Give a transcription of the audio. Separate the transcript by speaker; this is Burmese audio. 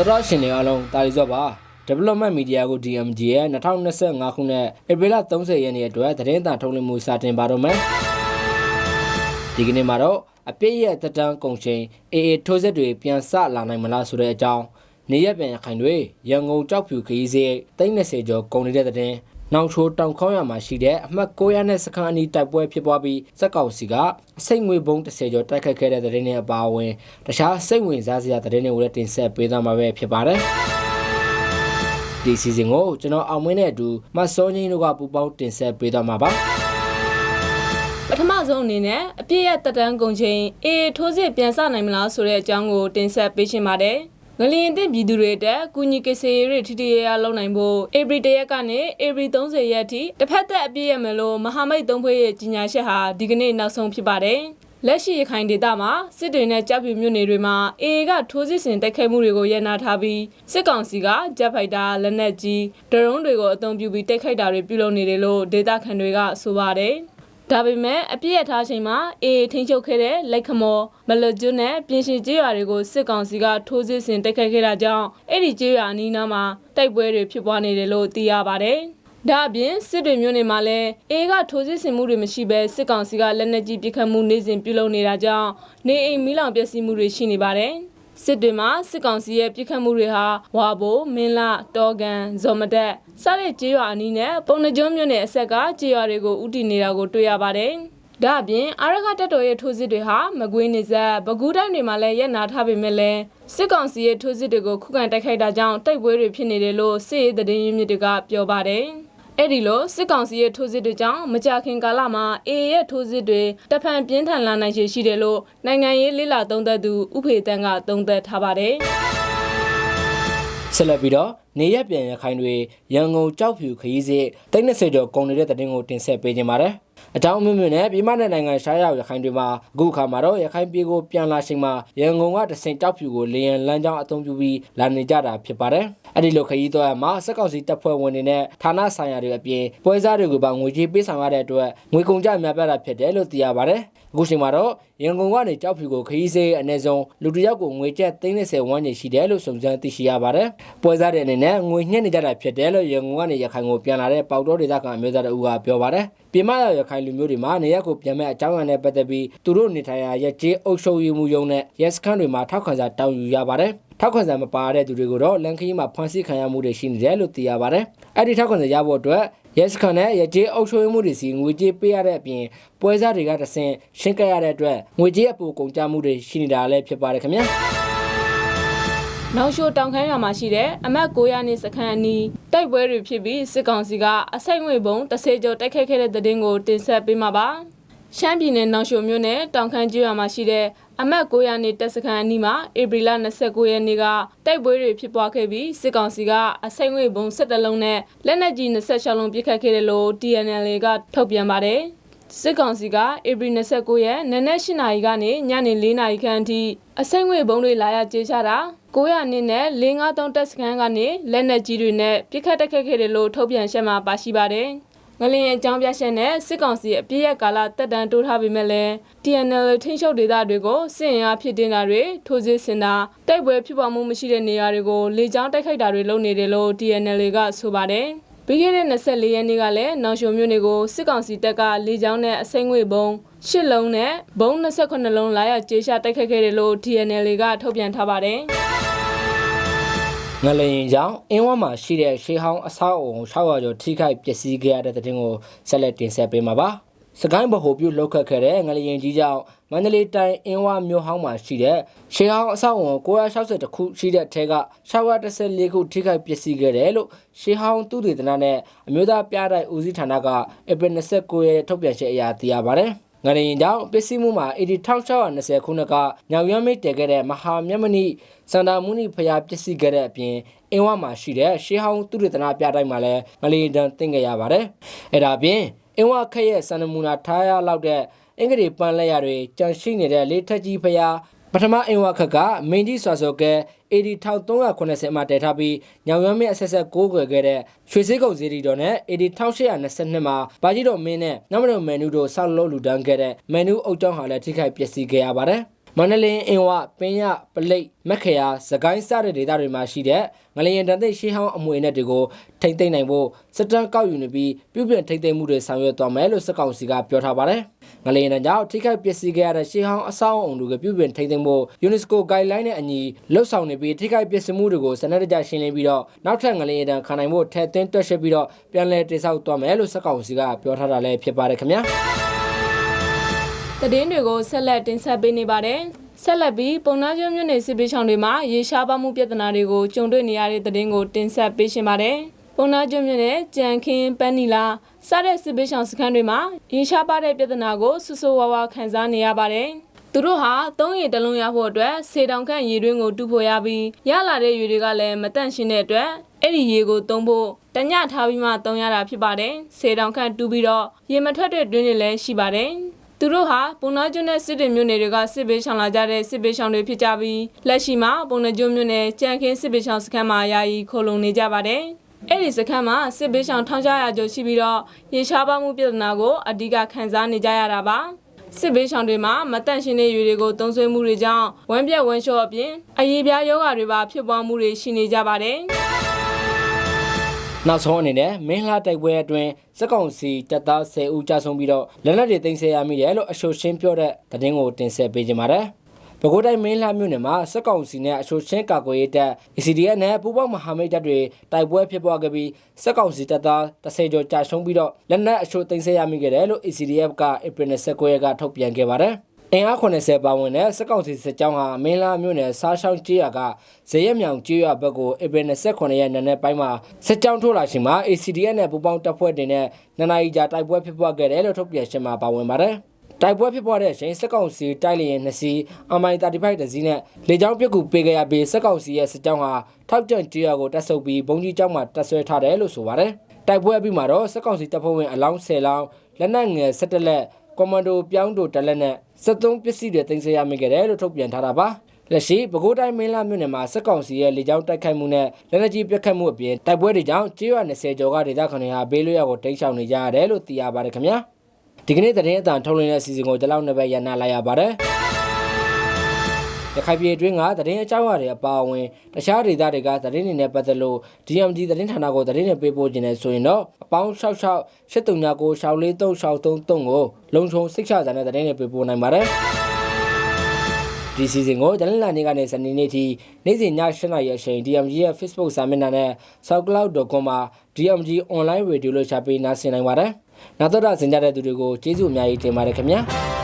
Speaker 1: တော်တော်ရှင်တွေအားလုံးတာလီစော့ပါ Development Media ကို DMG ရဲ့2025ခုနှစ်ဧပြီလ30ရက်နေ့အတွက်သတင်းသာထုတ်လွှင့်မှုစတင်ပါတော့မယ်ဒီကနေ့မှာတော့အပြည့်ရဲ့တက်တန်းကုန်ချိန် AA ထိုးစစ်တွေပြန်ဆလာနိုင်မလားဆိုတဲ့အကြောင်းနေရက်ပြန်ရခိုင်တွေရန်ကုန်ကြောက်ဖြူခရီးစေး30ကျော်ကုန်နေတဲ့တဲ့ နောက်ချိုးတောင်ခေါင်းရမှာရှိတဲ့အမှတ်900နဲ့စခန်းအနီးတိုက်ပွဲဖြစ်ပွားပြီးစက်ကောင်စီကအစိတ်ငွေဘုံ30ကျော်တိုက်ခတ်ခဲ့တဲ့တဲ့တွေနဲ့အပါအဝင်တခြားစိတ်ဝင်စားစရာတဲ့တွေတွေကိုလည်းတင်ဆက်ပေးသွားမှာပဲဖြစ်ပါတယ်။ဒီစီစဉ်ကိုကျွန်တော်အောင်မင်းနဲ့အတူမတ်စောငင်းတို့ကပူပေါင်းတင်ဆက်ပေးသွားမှာပါ။
Speaker 2: ပထမဆုံးအနေနဲ့အပြည့်ရတက်တန်းကုန်ချိန်အေးထိုးစစ်ပြန်ဆနိုင်မလားဆိုတဲ့အကြောင်းကိုတင်ဆက်ပေးရှင်ပါတယ်။ ငလျင်တဲ့ပြည်သူတွေအတွက်ကုညီကိစ္စရေးတွေထိထိရရလုပ်နိုင်ဖို့ဧပြီတရက်ကနေဧပြီ30ရက်ထိတစ်ဖက်သက်အပြည့်ရမယ်လို့မဟာမိတ်သုံးဖွဲ့ရဲ့ကြီးညာချက်ဟာဒီကနေ့နောက်ဆုံးဖြစ်ပါတယ်။လက်ရှိရခိုင်ဒေသမှာစစ်တွေနဲ့ကြောက်ဖြူမြို့နယ်တွေမှာအေအေကထိုးစစ်ဆင်တိုက်ခိုက်မှုတွေကိုရန်နာထားပြီးစစ်ကောင်စီကဂျက်ဖိုက်တာလက်နက်ကြီးဒရုန်းတွေကိုအသုံးပြုပြီးတိုက်ခိုက်တာတွေပြုလုပ်နေတယ်လို့ဒေသခံတွေကဆိုပါတယ်။ ဒါပေမဲ့အပြည့်ရထားချိန်မှာအေးထိန်ချုပ်ခဲ့တဲ့လက်ခမော်မလကျွန်းနဲ့ပြင်ရှင်ကျေးရွာတွေကိုစစ်ကောင်စီကထိုးစစ်ဆင်တိုက်ခိုက်ခဲ့တာကြောင့်အဲ့ဒီကျေးရွာအနီးနားမှာတိုက်ပွဲတွေဖြစ်ပွားနေတယ်လို့သိရပါတယ်။ဒါအပြင်စစ်တွေမျိုးနေမှာလဲအေးကထိုးစစ်ဆင်မှုတွေမရှိဘဲစစ်ကောင်စီကလက်နက်ကြီးပစ်ခတ်မှုနေစဉ်ပြုလုပ်နေတာကြောင့်နေအိမ်မီးလောင်ပျက်စီးမှုတွေရှိနေပါတယ်။ စစ်တွေမှာစစ်ကောင်စီရဲ့ပြစ်ခတ်မှုတွေဟာဝါဘိုမင်းလာတောကန်ဇော်မတက်စတဲ့ကြေးရွာအနီးနဲ့ပုံနှကျုံးမြို့နယ်အဆက်ကကြေးရွာတွေကိုဥတီနေတာကိုတွေ့ရပါတယ်။ဒါအပြင်အာရခတက်တော်ရဲ့ထိုးစစ်တွေဟာမကွေးနေဆက်ဘကူးတိုင်းတွေမှာလည်းရက်နာထားပေမဲ့လည်းစစ်ကောင်စီရဲ့ထိုးစစ်တွေကိုခုခံတိုက်ခိုက်တာကြောင့်တိုက်ပွဲတွေဖြစ်နေတယ်လို့စစ်ရေးသတင်းရင်းမြစ်တွေကပြောပါတယ်။ အဲ့ဒီလိုစစ်ကောင်စီရဲ့ထိုးစစ်တွေကြောင့်မကြာခင်ကာလမှာအေအေရဲ့ထိုးစစ်တွေတဖန်ပြင်းထန်လာနိုင်ခြေရှိတယ်လို့နိုင်ငံရေးလေးလာသုံးသက်သူဥဖေတန်းကသုံးသက်ထားပါတယ်။
Speaker 1: ဆက်လက်ပြီးတော့နေရက်ပြန်ရခိုင်တွေရန်ကုန်ကြောက်ဖြူခရီးစေးတိတ်20ကျော်ကုန်နေတဲ့တဲ့တင်ကိုတင်ဆက်ပေးခြင်းပါတယ်။ အကြောင်းအမျိုးမျိုးနဲ့ပြည်မနဲ့နိုင်ငံရှားရောက်ရခိုင်တွေမှာအခုခါမှာတော့ရခိုင်ပြည်ကိုပြန်လာချိန်မှာရန်ကုန်ကတဆင်ကြောက်ဖြူကိုလေရန်လမ်းကြောင်းအသုံးပြုပြီးလာနေကြတာဖြစ်ပါတယ်။အဲ့ဒီလိုခရီးသွားရမှာစက်ကောင်စီတပ်ဖွဲ့ဝင်တွေနဲ့ဌာနဆိုင်ရာတွေအပြင်ပွဲစားတွေကိုပါငွေကြေးပေးဆောင်ရတဲ့အတွက်ငွေကုန်ကြများပြားတာဖြစ်တယ်လို့သိရပါတယ်။အခုချိန်မှာတော့ရန်ကုန်ကနေကြောက်ဖြူကိုခရီးစေးအနည်းဆုံးလူတစ်ယောက်ကိုငွေကျပ်30ဝန်းကျင်ရှိတယ်လို့စုံစမ်းသိရှိရပါတယ်။ပွဲစားတွေအနေနဲ့ငွေညှစ်နေကြတာဖြစ်တယ်လို့ရန်ကုန်ကနေရခိုင်ကိုပြန်လာတဲ့ပေါတော်ဒေသခံအမျိုးသားတို့ကပြောပါတယ်။ပြည်မရောက်ရခိုင်လူမျိုးတွေမှာနေရက်ကိုပြန်မဲ့အကြောင်းအရာနဲ့ပတ်သက်ပြီးသူတို့နေထိုင်ရာရက်ကျေးအုပ်ချုပ်ရေးမှုရုံးနဲ့ရက်စခန်းတွေမှာထောက်ခံစာတောင်းယူရပါတယ်။ထောက်ခံစာမပါတဲ့သူတွေကိုတော့လန်ခရီးမှာဖမ်းဆီးခံရမှုတွေရှိနေတယ်လို့သိရပါတယ်။အဲ့ဒီထောက်ခံစာရဖို့အတွက်ရက်စခန်းနဲ့ရကြေးအုပ်ချုပ်မှုတွေစီငွေကြေးပေးရတဲ့အပြင်ပွဲစားတွေကတဆင့်ရှင်းကပ်ရတဲ့အတွက်ငွေကြေးအပူကုန်ကြမှုတွေရှိနေတာလည်းဖြစ်ပါတယ်ခင်ဗျာ
Speaker 2: နောက်ရှိုတောင်ခမ်းရွာမှာရှိတဲ့အမတ်900နေစခန်းအနီးတိုက်ပွဲတွေဖြစ်ပြီးစစ်ကောင်စီကအစိတ်ငွေဘုံ30ကျော်တိုက်ခိုက်ခဲ့တဲ့တဲ့တင်ကိုတင်ဆက်ပေးမှာပါရှမ်းပြည်နယ်နောက်ရှိုမြို့နယ်တောင်ခမ်းကျွော်မှာရှိတဲ့အမတ်900နေတပ်စခန်းအနီးမှာဧပြီလ29ရက်နေ့ကတိုက်ပွဲတွေဖြစ်ပွားခဲ့ပြီးစစ်ကောင်စီကအစိတ်ငွေဘုံ17လုံးနဲ့လက်နက်ကြီး26လုံးပစ်ခတ်ခဲ့တယ်လို့ TNL ကထုတ်ပြန်ပါတယ်စစ်ကောင်စီကဧပြီ29ရက်နနက်၈နာရီကနေညနေ4နာရီခန့်အထိအစိမ့်ငွေဘုံတွေလာရကြေချတာ 900နှစ်နဲ့653တက်စကန်ကနေလက်နက်ကြီးတွေနဲ့ပြစ်ခတ်တက်ခတ်ခဲ့တယ်လို့ထုတ်ပြန်ချက်မှာပါရှိပါတယ်။ငလျင်အကြောင်းပြချက်နဲ့စစ်ကောင်စီအပြည့်ရကာလတက်တန်းတိုးထားပေမဲ့လည်း TNL ထိန်းချုပ်ဒေသတွေကိုစစ်ရင်အားဖြစ်တင်တာတွေထိုးစစ်ဆင်တာတိုက်ပွဲဖြစ်ပေါ်မှုမရှိတဲ့နေရာတွေကိုလေကြောင်းတိုက်ခိုက်တာတွေလုပ်နေတယ်လို့ TNL ကဆိုပါတယ်။ပြီးခဲ့တဲ့24ရက်နေ့ကလည်းနောင်ရှုံမြို့နယ်ကိုစစ်ကောင်စီတပ်ကလေကြောင်းနဲ့အစိမ့်ငွေဘုံ၈လုံးနဲ့ဘုံ28လုံးလာရောက်ကျေးရှာတိုက်ခတ်ခဲ့တယ်လို့ TNL ကထုတ်ပြန်ထားပါတယ်။
Speaker 1: ငလျင်ကြောင့်အင်းဝမှာရှိတဲ့ရှေးဟောင်းအဆောက်အုံ600ကျော်ထိခိုက်ပျက်စီးခဲ့ရတဲ့တဲ့တင်ကိုဆက်လက်တင်ဆက်ပေးမှာပါ။စကိုင်းဗဟိုပြုလောက်ခတ်ခဲ့တဲ့ငလျင်ကြီးကြောင့်မန္တလေးတိုင်းအင်းဝမြို့ဟောင်းမှာရှိတဲ့ရှေးဟောင်းအဆောက်အုံ960ခုရှိတဲ့အထက်က614ခုထိခိုက်ပျက်စီးခဲ့တယ်လို့ရှေးဟောင်းသူတေသနနဲ့အမျိုးသားပြတိုက်ဦးစီးဌာနကဧပြီ29ရက်ထုတ်ပြန်ချက်အရသိရပါတယ်။ငရရင်ကြောင့်ပစ္စည်းမှုမှာ8620ခုနှစ်ကညောင်ရမ်းမိတ်တည်ခဲ့တဲ့မဟာမြတ်မဏိ စန္ဒာမုနိဖျားပစ္စည်းခဲ့တဲ့အပြင်အင်းဝမှာရှိတဲ့ရှေးဟောင်းသူရတနာပြတိုင်းမှာလည်းငလီတန်တင်ခဲ့ရပါတယ်။အဲဒါအပြင်အင်းဝခက်ရဲ့စန္ဒမူနာထားရလောက်တဲ့အင်္ဂလိပ်ပန်းလက်ရတွေကြန့်ရှိနေတဲ့လေးထက်ကြီးဖျားပထမအင်ဝခက်ကမင်းကြီးစွာစောကဲ AD 1380မှာတည်ထားပြီးညောင်ရွမ်းမြင့်အဆက်ဆက်ကိုးကွယ်ခဲ့တဲ့ရွှေစည်းကုံစီရီတော်နဲ့ AD 1822မှာဘာကြီးတော်မင်းနဲ့နမတော်မန်နူတို့ဆောက်လုပ်လူတန်းခဲ့တဲ့မန်နူအုပ်ကျောင်းဟာလည်းထိခိုက်ပျက်စီးခဲ့ရပါတယ်။ မမန္တလေးအင်းဝပင်းရပလိတ်မက်ခရာစကိုင်းစတဲ့ဒေသတွေမှာရှိတဲ့ငလျင်တန်သိပ်ရှေးဟောင်းအမွေနဲ့တွေကိုထိမ့်သိမ့်နိုင်ဖို့စစ်တမ်းကောက်ယူနေပြီးပြုပြင်ထိမ့်သိမ့်မှုတွေဆောင်ရွက်သွားမယ်လို့စစ်ကောင်စီကပြောထားပါတယ်။ငလျင်တန်ကြောင့်ထိခိုက်ပျက်စီးခဲ့ရတဲ့ရှေးဟောင်းအဆောက်အအုံတွေကိုပြုပြင်ထိမ့်သိမ့်ဖို့ UNESCO Guideline နဲ့အညီလှုပ်ဆောင်နေပြီးထိခိုက်ပျက်စီးမှုတွေကိုစနစ်တကျရှင်းလင်းပြီးတော့နောက်ထပ်ငလျင်တန်ခံနိုင်ဖို့ထည့်သွင်းတွက်ချက်ပြီးတော့ပြန်လည်တိစောက်သွားမယ်လို့စစ်ကောင်စီကပြောထားတာလည်းဖြစ်ပါတယ်ခင်ဗျာ။
Speaker 2: သတင်းတွေကိုဆက်လက်တင်ဆက်ပေးနေပါတယ်။ဆက်လက်ပြီးပုံနာကျွန်းမြို့နယ်စစ်ပေးချောင်းတွေမှာရေရှားပါမှုပြဿနာတွေကိုကြုံတွေ့နေရတဲ့သတင်းကိုတင်ဆက်ပေးရှင်ပါတယ်။ပုံနာကျွန်းမြို့နယ်ကြံခင်းပန်းနီလာစတဲ့စစ်ပေးချောင်းစခန်းတွေမှာရေရှားပါတဲ့ပြဿနာကိုဆူဆူဝါးဝါခံစားနေရပါတယ်။သူတို့ဟာသုံးရည်တစ်လုံးရဖို့အတွက်စေတောင်ခန့်ရေတွင်းကိုတူဖို့ရပြီးရလာတဲ့ရေတွေကလည်းမတန့်ရှင်းတဲ့အတွက်အဲ့ဒီရေကိုသုံးဖို့တညထားပြီးမှသုံးရတာဖြစ်ပါတယ်။စေတောင်ခန့်တူပြီးတော့ရေမထွက်တဲ့တွင်းတွေလည်းရှိပါတယ်။ သူတို့ဟာပုံနာကျွန်းနဲ့စစ်တွေမြို့နယ်တွေကစစ်ပေးရှောင်လာကြတဲ့စစ်ပေးရှောင်တွေဖြစ်ကြပြီးလက်ရှိမှာပုံနာကျွန်းမြို့နယ်ကြံခင်းစစ်ပေးရှောင်စခန်းမှာယာယီခိုလုံနေကြပါတယ်။အဲ့ဒီစခန်းမှာစစ်ပေးရှောင်ထောင်ချရာကျော်ရှိပြီးတော့ရေရှားပါမှုပြဿနာကိုအဓိကခံစားနေကြရတာပါ။စစ်ဘေးရှောင်တွေမှာမတန့်ရှင်းတဲ့ရွေတွေကိုတုံးဆွေးမှုတွေကြောင့်ဝမ်းပြက်ဝမ်းလျှော့အပြင်အရေးပြားယောဂါတွေပါဖြစ်ပွားမှုတွေရှိနေကြပါတယ်။
Speaker 1: နောက်ဆုံးအနေနဲ့မင်းလှတိုက်ပွဲအတွင်းစက်ကောင်စီတပ်သား10ဦးကြာဆုံးပြီးတော့လက်နက်တွေတင်ဆက်ရမိတယ်လို့အရှိုရှင်းပြောတဲ့သတင်းကိုတင်ဆက်ပေးကြပါမယ်။ပဲခူးတိုင်းမင်းလှမြို့နယ်မှာစက်ကောင်စီနဲ့အရှိုရှင်းကာကွယ်ရေးတပ် ACDF နဲ့ပူးပေါင်းမဟာမိတ်တပ်တွေတိုက်ပွဲဖြစ်ပွားခဲ့ပြီးစက်ကောင်စီတပ်သား10ကျော်ကြာဆုံးပြီးတော့လက်နက်အရှိုတင်ဆက်ရမိခဲ့တယ်လို့ ACDF ကဧပြီ29ရက်ကထုတ်ပြန်ခဲ့ပါတယ်။ အင်အား80ပါဝင်တဲ့စက်ကောင်စီစစ်ကြောင်းဟာမင်းလာမြို့နယ်စားရှောင်းကျေးရွာကဇေယျမြောင်ကျေးရွာဘက်ကိုဧပြီ29ရက်နေ့နဲ့ပိုင်းမှာစစ်ကြောင်းထိုးလာရှင်မှာ ACDF နဲ့ပူးပေါင်းတပ်ဖွဲ့တွေနဲ့နှစ်နာရီကြာတိုက်ပွဲဖြစ်ပွားခဲ့တယ်လို့ထုတ်ပြန်ရှင်မှာပါဝင်ပါတယ်။တိုက်ပွဲဖြစ်ပွားတဲ့အချိန်စက်ကောင်စီတိုက်လျင်2စီးအမိုင်35တစီးနဲ့လေကြောင်းပစ်ကူပေးခဲ့ရပြီးစက်ကောင်စီရဲ့စစ်ကြောင်းဟာထောက်ကျန်ကျေးရွာကိုတက်ဆုပ်ပြီးဘုံကြီးကျောင်းမှာတက်ဆွဲထားတယ်လို့ဆိုပါတယ်။တိုက်ပွဲအပြီးမှာတော့စက်ကောင်စီတပ်ဖွဲ့ဝင်အလောင်း10လောင်းလက်နက်ငယ်17လက် ကွန်မန်ဒိုပြောင်းတိုတလက်နဲ့73ပစ္စည်းတွေတင်ဆက်ရမိခဲ့တယ်လို့ထုတ်ပြန်ထားတာပါလက်ရှိပဲခူးတိုင်းမင်းလာမြို့နယ်မှာစက်ကောင်စီရဲ့လေကြောင်းတိုက်ခိုက်မှုနဲ့လက်နက်ကြီးပစ်ခတ်မှုအပြင်တိုက်ပွဲတွေကြောင့်ကျေးရွာ20ကျော်ကဒေသခံတွေဟာဘေးလွတ်ရာကိုတိမ်းရှောင်နေကြရတယ်လို့သိရပါတယ်ခင်ဗျာဒီကနေ့သတင်းအတန်ထုတ်လွှင့်တဲ့အစီအစဉ်ကိုဒီလောက်နဲ့ပဲရန်နာလိုက်ရပါတယ် ရခိုင်ပြည်တွင်းကသတင်းအကြောင်းအရာတွေအပါအဝင်တခြားဒေသတွေကသတင်းတွေနဲ့ပတ်သက်လို့ DMG သတင်းဌာနကိုသတင်းတွေပေးပို့ခြင်းနဲ့ဆိုရင်တော့အပေါင်း66 8396 64363ကိုလုံခြုံစိတ်ချစာနဲ့သတင်းတွေပေးပို့နိုင်ပါတယ်ဒီစီစဉ်ကိုတနင်္လာနေ့ကနေစနေနေ့ထိနေ့စဉ်ည7:00နာရီအချိန် DMG ရဲ့ Facebook စာမျက်နှာနဲ့ soundcloud.com မှာ DMG online radio လို့ရှာပေးနားဆင်နိုင်ပါတယ်။နောက်တော့စင်ကြတဲ့သူတွေကိုကျေးဇူးအများကြီးတင်ပါတယ်ခင်ဗျာ။